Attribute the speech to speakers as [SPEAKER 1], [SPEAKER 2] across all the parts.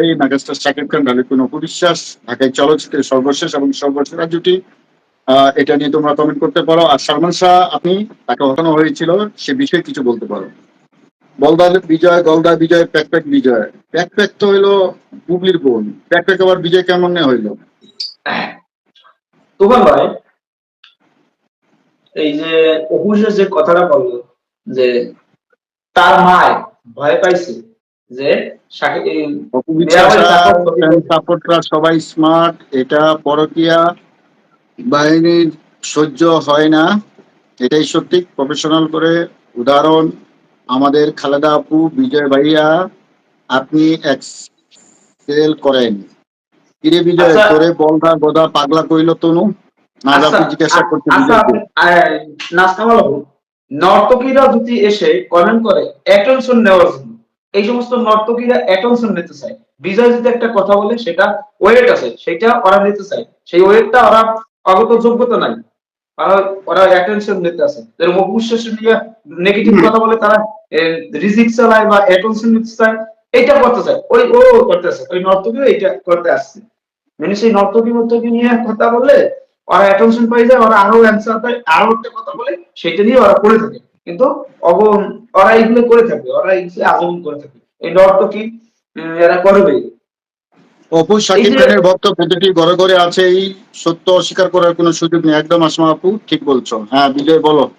[SPEAKER 1] এই মেগাস্টার শাকিব খান রাজীব কোনো অপবিশ্বাস, ঢাকায় চলচ্চিত্রের সর্বশেষ এবং সর্বসেরা জুটি এটা নিয়ে তোমরা কমেন্ট করতে পারো। আর সালমান শাহ, আপনি তাকে হটানো হয়েছিল, সে বিষয়ে কিছু বলতে পারো। বিজয় গলদা বিজয় বিজয়। তো হইল বুবলির বোন। আবার বিজয় কেমন হইল?
[SPEAKER 2] তুফান ভাই, এই যে অপুষের যে কথাটা বলল, যে তার মায় ভয় পাইছে যে
[SPEAKER 1] সাপোর্টরা সবাই স্মার্ট এটা পরকিয়া বাহিনীর সহ্য হয় না। এটাই সত্যি প্রফেশনাল করে উদাহরণ আমাদের খালেদা আপু বিজয় ভাইয়া আপনি এক্সেল করেন। কিরে বিজয়
[SPEAKER 2] করে
[SPEAKER 1] তোরে বলদা গোদা পাগলা কইল তনু?
[SPEAKER 2] আচ্ছা,
[SPEAKER 1] জিজ্ঞাসা করতে
[SPEAKER 2] আচ্ছা নাস্তা নর্তকীরা যদি এসে কমেন্ট করে অ্যাটেনশন নেওয়ার জন্য। এই সমস্ত নর্তকীরা অ্যাটেনশন নিতে চায়। বিজয় যদি একটা কথা বলে সেটা ওয়েট আছে সেটা ওরা নিতে চায়। সেই ওয়েটটা ওরা অগত যোগ্যতা নাই। ওরা ওরা অ্যাটেনশন নিতে আছে। নিয়ে নেগেটিভ কথা বলে তারা রিজিক চালায় বা অ্যাটেনশন নিতে চায় এইটা করতে চায়। ওই ও করতেছে ওই নর্তকীও এইটা করতে আসছে। মানে সেই নর্তকী নর্তকী নিয়ে কথা বললে ওরা অ্যাটেনশন পাই যায় ওরা আরও অ্যান্সার দেয় আরও একটা কথা বলে সেটা নিয়ে ওরা করে থাকে। কিন্তু অব ওরা এইগুলো করে থাকে ওরা করে থাকে। এই নর্তকী উম, এরা করবে।
[SPEAKER 1] অপু শাকিব খানের ভক্ত প্রতিটি ঘরে ঘরে আছে এই সত্য অস্বীকার করার কোনো সুযোগ নেই। একদম আসমা আপু ঠিক বলছো। হ্যাঁ বিজয় বলো।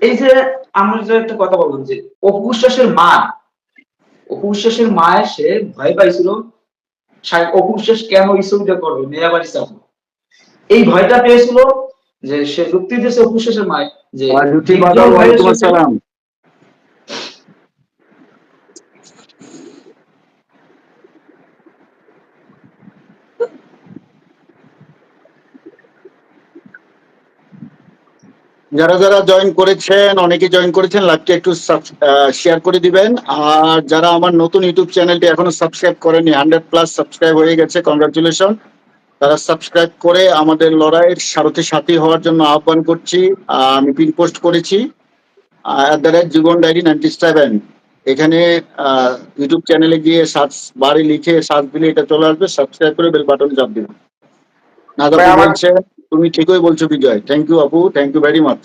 [SPEAKER 2] এই যে আমরা যে একটা কথা বললাম যে অপুশ্বাসের মা। অপুশ্বাসের মা এসে ভয় পাইছিল সা- অপুশ্বাস কেন করবে? মেয়া বাড়ি এই ভয়টা পেয়েছিল যে সে যুক্তি দিয়েছে অপুশ্বাসের মায় যে
[SPEAKER 1] আসসালাম। যারা যারা জয়েন করেছেন অনেকে জয়েন করেছেন লাইভটা একটু শেয়ার করে দিবেন। আর যারা আমার নতুন ইউটিউব চ্যানেলটি এখনও সাবস্ক্রাইব করেনি হান্ড্রেড প্লাস সাবস্ক্রাইব হয়ে গেছে কংগ্রাচুলেশন তারা সাবস্ক্রাইব করে আমাদের লড়াইয়ের সারথী সাথী হওয়ার জন্য আহ্বান করছি। আমি পিন পোস্ট করেছি। At the rate Jibon diary ninety seven এখানে ইউটিউব চ্যানেলে গিয়ে সার্চ বারে লিখে সার্চ দিলে এটা চলে আসবে। সাবস্ক্রাইব করে বেল বাটন চাপ দিবেন নাদাপু বলছে তুমি ঠিকই বলছো বিজয়। থ্যাংক ইউ আপু থ্যাংক ইউ ভেরি মাচ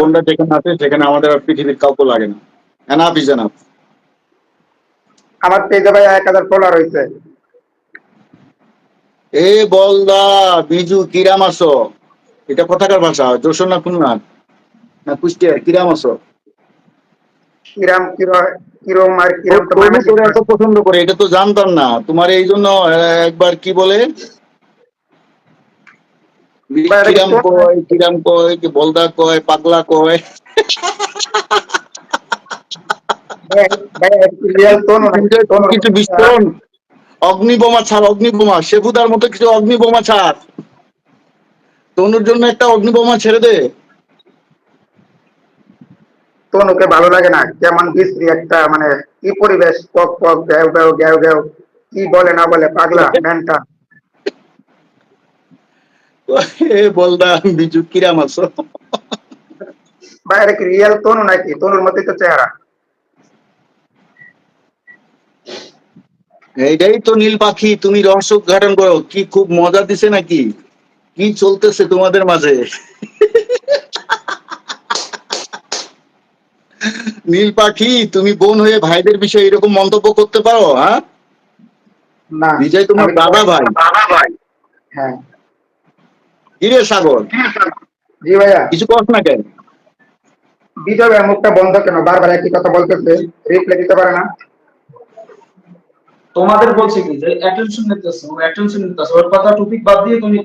[SPEAKER 1] বোনরা যেখানে আছে সেখানে আমাদের আর পৃথিবীর কাউকে লাগে না। এনাফ ইজ এনাফ
[SPEAKER 3] আমার পেজে ভাই এক হাজার ফলোয়ার হয়েছে
[SPEAKER 1] এ বলদা বিজু কিরাম এটা কোথাকার ভাষা? যশোর না খুলনা? না কুষ্টিয়া কিরাম
[SPEAKER 3] আর
[SPEAKER 1] এত পছন্দ করে এটা তো জানতাম না। তোমার এই জন্য একবার কি বলে? কিরাম কয় কিরাম কয় কি বলদা কয় পাগলা কয়? কিছু বিস্ফোরণ। অগ্নিবোমা ছাড় অগ্নিবোমা শেফুদার মতো কিছু অগ্নিবোমা ছাড়। তনুর জন্য একটা অগ্নিবোমা ছেড়ে দে।
[SPEAKER 3] তনুকে ভালো লাগে না কেমন বিশ্রী একটা মানে কি পরিবেশ পক পক গ্যাও গ্যাও গ্যাও গ্যাও কি বলে না বলে পাগলা ম্যানটা।
[SPEAKER 1] এ বলদা বিজু কিরাম আছো?
[SPEAKER 3] এটা কি রিয়েল তনু নাকি? তনুর মতোই তো চেহারা।
[SPEAKER 1] এইটাই তো নীল পাখি তুমি রহস্য উদ্ঘাটন করো। কি খুব মজা দিছে নাকি? কি চলতেছে তোমাদের মাঝে? নীল পাখি তুমি বোন হয়ে ভাইদের বিষয়ে এরকম মন্তব্য করতে পারো হ্যাঁ?
[SPEAKER 3] না
[SPEAKER 1] বিজয় তোমার দাদা ভাই।
[SPEAKER 3] দাদা ভাই। হ্যাঁ।
[SPEAKER 1] কিরে সাগর?
[SPEAKER 3] জি ভাইয়া।
[SPEAKER 1] কিছু কস না কেন?
[SPEAKER 3] বিজয় ভাই মুখটা বন্ধ কেন? বারবার একই কথা বলতেছে রিপ্লাই দিতে পারে না।
[SPEAKER 2] তোমাদের বলছে কি যে অ্যাটেনশন নিতেছে ও অ্যাটেনশন নিতেছে ওর কথা টপিক বাদ দিয়ে তুমি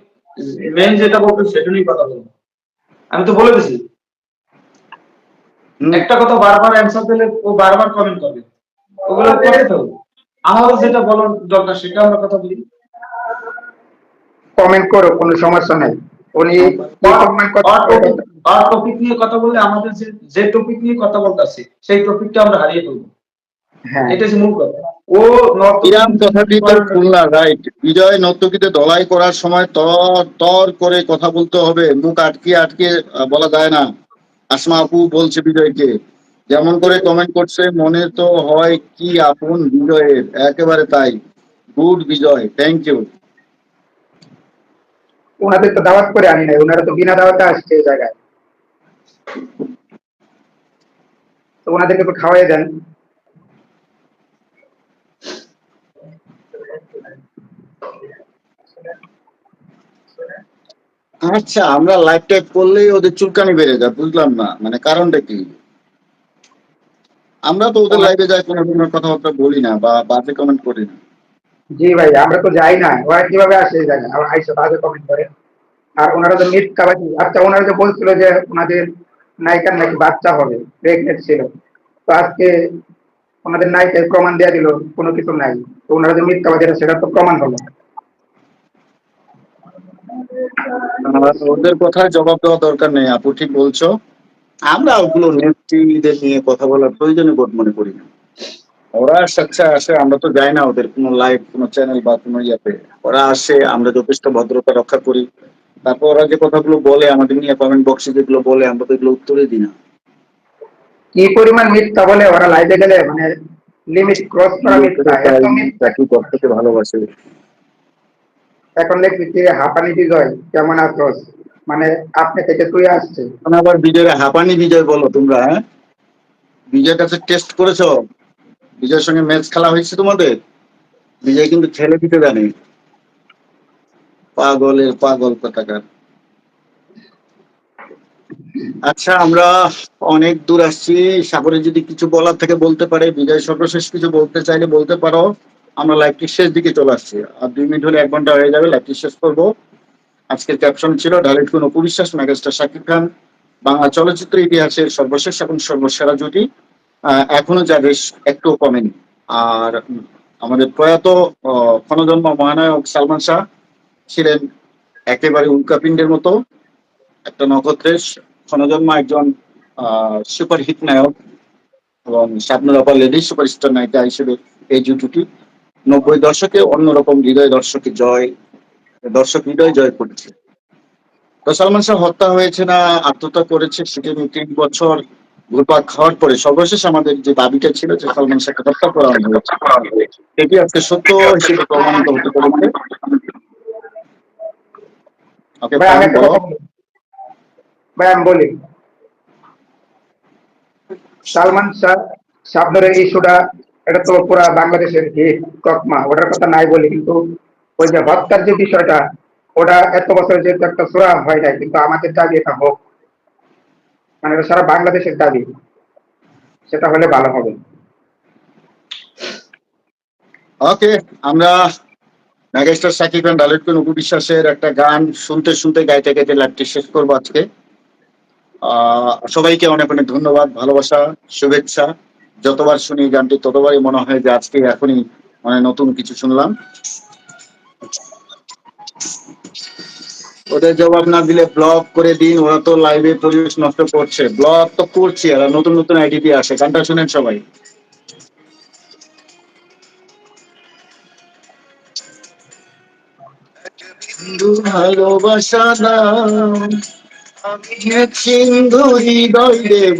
[SPEAKER 2] মেন যেটা বলতে সেটা নিয়ে কথা বলো। আমি তো বলে দিছি। একটা কথা বারবার অ্যান্সার দিলে ও বারবার কমেন্ট করবে। ওগুলো করতে আমারও যেটা বলার দরকার সেটা আমরা কথা বলি।
[SPEAKER 3] কমেন্ট করো কোনো সমস্যা নেই। উনি
[SPEAKER 2] টপিক নিয়ে কথা বললে আমাদের যে যে টপিক নিয়ে কথা বলতেছি সেই টপিকটা আমরা হারিয়ে ফেলব।
[SPEAKER 3] হ্যাঁ।
[SPEAKER 2] এটা হচ্ছে মূল কথা। ও
[SPEAKER 1] কিরাম কথাটি তো খুলনা রাইট বিজয় নর্তকীতে দলাই করার সময় তর তর করে কথা বলতে হবে মুখ আটকে আটকে বলা যায় না। আসমা আপু বলছে বিজয়কে যেমন করে কমেন্ট করছে মনে তো হয় কি আপন বিজয়ের একেবারে তাই। গুড বিজয় থ্যাংক ইউ
[SPEAKER 3] ওনাদের তো দাওয়াত করে আনি নাই ওনারা তো বিনা দাওয়াতে আসছে জায়গায়। তো ওনাদেরকে খাওয়াই দেন।
[SPEAKER 1] আচ্ছা আমরা লাইফ টাইপ করলেই ওদের চুলকানি বেড়ে যায়, বুঝলাম না। মানে কারণটা কি? আমরা তো ওদের লাইভে যাই, কোনো ধরনের কথাবার্তা বলি না বা বাজে কমেন্ট করি না।
[SPEAKER 3] জি ভাই, আমরা তো যাই না। ওরা কীভাবে আসে জায়গায় আবার আইসে বাজে কমেন্ট করে। আর ওনারা তো মিথ কাবাজি আচ্ছা ওনারা যে বলছিল যে ওনাদের নায়িকার নাকি বাচ্চা হবে প্রেগনেন্ট ছিল। তো আজকে ওনাদের নায়িকায় প্রমাণ দেওয়া দিল, কোনো কিছু নাই। তো ওনারা যে মিথ্যাবাদী সেটা তো প্রমাণ হলো
[SPEAKER 1] আর ওদের কথায় জবাব দেওয়া দরকার নেই। আপু ঠিক বলছো। আমরা ওগুলো নেত্রীদের নিয়ে কথা বলার প্রয়োজনে বোধ মনে করি না। ওরা স্বেচ্ছায় আসে আমরা তো যাই না ওদের কোনো লাইভ কোনো চ্যানেল বা কোনো ইয়াতে। ওরা আসে আমরা যথেষ্ট ভদ্রতা রক্ষা করি। তারপর ওরা যে কথাগুলো বলে আমাদের নিয়ে কমেন্ট বক্সে যেগুলো বলে আমরা তো এগুলো উত্তরে দিই না।
[SPEAKER 3] কি পরিমাণ মিথ্যা বলে ওরা লাইভে গেলে? মানে লিমিট ক্রস করা মিথ্যা।
[SPEAKER 1] চাকরি করতে ভালোবাসে।
[SPEAKER 3] এখন দেখছি কি হাঁপানি বিজয় কেমন আছোস মানে আপনি থেকে তুই আসছে।
[SPEAKER 1] এখন আবার বিজয়ের হাঁপানি বিজয় বলো তোমরা হ্যাঁ? বিজয়ের কাছে টেস্ট করেছ? বিজয়ের সঙ্গে ম্যাচ খেলা হয়েছে তোমাদের? বিজয় কিন্তু খেলে দিতে জানে। পাগলের পাগল কথাকার। আচ্ছা আমরা অনেক দূর আসছি। সাগরে যদি কিছু বলার থেকে বলতে পারে। বিজয় সর্বশেষ কিছু বলতে চাইলে বলতে পারো। আমরা লাইভটি শেষ দিকে চলে আসছি। আর দুই মিনিট হলে এক ঘণ্টা হয়ে যাবে লাইভটি শেষ করব। আজকের ক্যাপশন ছিল ঢালিট কোন অপবিশ্বাস মেগাস্টার শাকিব খান, বাংলা চলচ্চিত্র ইতিহাসের সর্বশেষ এবং সর্বসেরা জুটি। এখনও যা বেশ একটু কমেনি। আর আমাদের প্রয়াত ক্ষণজন্ম মহানায়ক সালমান শাহ ছিলেন একেবারে উল্কাপিণ্ডের মতো। একটা নক্ষত্রের ক্ষণজন্ম একজন সুপার হিট নায়ক এবং স্বপ্নের অপার লেডি সুপারস্টার নায়িকা হিসেবে এই জুটিটি নব্বই দশকে অন্যরকম হৃদয় দর্শকে জয় দর্শক হৃদয় জয় করেছে। তো সালমান শাহ হত্যা হয়েছে না আত্মহত্যা করেছে সেটি তিন বছর ঘুরপাক খাওয়ার পরে সর্বশেষ আমাদের যে দাবিটা ছিল যে সালমান শাহকে হত্যা করা হয়েছে এটি আজকে সত্য হিসেবে প্রমাণিত হতে।
[SPEAKER 3] ভাই আমি
[SPEAKER 1] বলি।
[SPEAKER 3] সালমান শাহ শাবনুরের ইস্যুটা এটা তো পুরা বাংলাদেশের হিট তকমা ওটার কথা নাই বলি, কিন্তু ওই যে হত্যার যে বিষয়টা, ওটা এত বছর যেহেতু একটা সুরা হয় নাই, কিন্তু আমাদের দাবি এটা হোক। মানে সারা বাংলাদেশের দাবি। সেটা হলে ভালো হবে।
[SPEAKER 1] ওকে, আমরা মেগাস্টার সাকিব খান ডালিত কোন বিশ্বাসের একটা গান শুনতে শুনতে গাইতে গাইতে লাইভটি শেষ করব আজকে। সবাইকে অনেক অনেক ধন্যবাদ, ভালোবাসা, শুভেচ্ছা। যতবার শুনি গানটি, ততবারই মনে হয় যে আজকে এখনই মানে নতুন কিছু শুনলাম। ওদের জবাব না দিলে ব্লক করে দিন, ওরা তো লাইভে পরিবেশ নষ্ট করছে। ব্লক তো করছে, আর নতুন নতুন আইডি দিয়ে আসে। গানটা শুনেন সবাই। ভালোবাসা নাম আমি সিন্ধু হৃদয় দেব।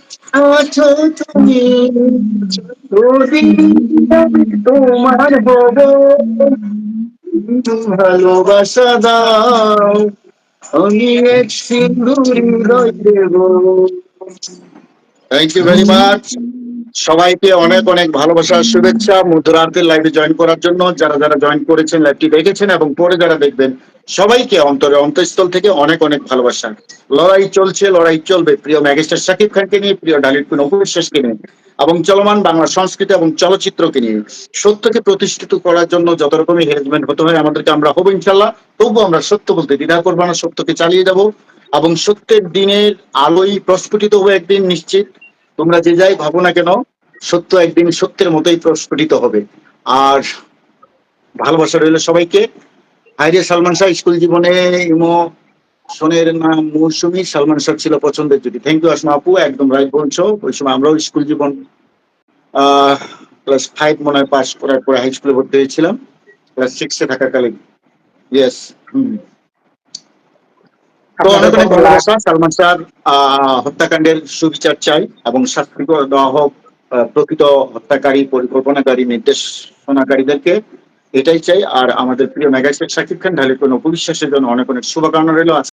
[SPEAKER 1] তোমার বব ভালোবাসা দাও আমি এক সিন্ধুরি রয়ে দেব থ্যাংক ইউ ভেরি মাচ সবাইকে অনেক অনেক ভালোবাসা শুভেচ্ছা মধ্যরাতের লাইভে জয়েন করার জন্য। যারা যারা জয়েন করেছেন লাইভটি দেখেছেন এবং পরে যারা দেখবেন, সবাইকে অন্তরে অন্তঃস্থল থেকে অনেক অনেক ভালোবাসা। লড়াই চলছে, লড়াই চলবে। প্রিয় ম্যাগিস্টার শাকিব খানকে নিয়ে, প্রিয় ডালিত কুন অপবিশ্বাসকে নিয়ে এবং চলমান বাংলা সংস্কৃতি এবং চলচ্চিত্রকে নিয়ে সত্যকে প্রতিষ্ঠিত করার জন্য যত রকমের হেজমেন্ট হতে হয়, আমাদেরকে আমরা হব ইনশাল্লাহ তবুও আমরা সত্য বলতে দ্বিধা করব না, সত্যকে চালিয়ে যাব এবং সত্যের দিনের আলোই প্রস্ফুটিত হবে একদিন নিশ্চিত। তোমরা যে যাই ভাবো না কেন, সত্য একদিন সত্যের মতোই প্রস্ফুটিত হবে। আর ভালোবাসা রইল সবাইকে। হাইরে সালমান শাহ, স্কুল জীবনে ইমো সোনের নাম মৌসুমী, সালমান শাহ ছিল পছন্দের জুটি। থ্যাংক ইউ আসমা আপু, একদম রাইট বলছো। ওই সময় আমরাও স্কুল জীবন ক্লাস ফাইভ মনে হয় পাস করার পরে হাই স্কুলে ভর্তি হয়েছিলাম। ক্লাস সিক্সে থাকাকালীন। Yes hmm. তো অনেক অনেক ভালোবাসা সালমান স্যার হত্যাকাণ্ডের সুবিচার চাই এবং শাস্তি দেওয়া হোক প্রকৃত হত্যাকারী পরিকল্পনাকারী নির্দেশনাকারীদেরকে এটাই চাই। আর আমাদের প্রিয় মেগাস্টার শাকিব খান ঢালির কোনো অপবিশ্বাসের জন্য অনেক অনেক শুভকামনা রইল।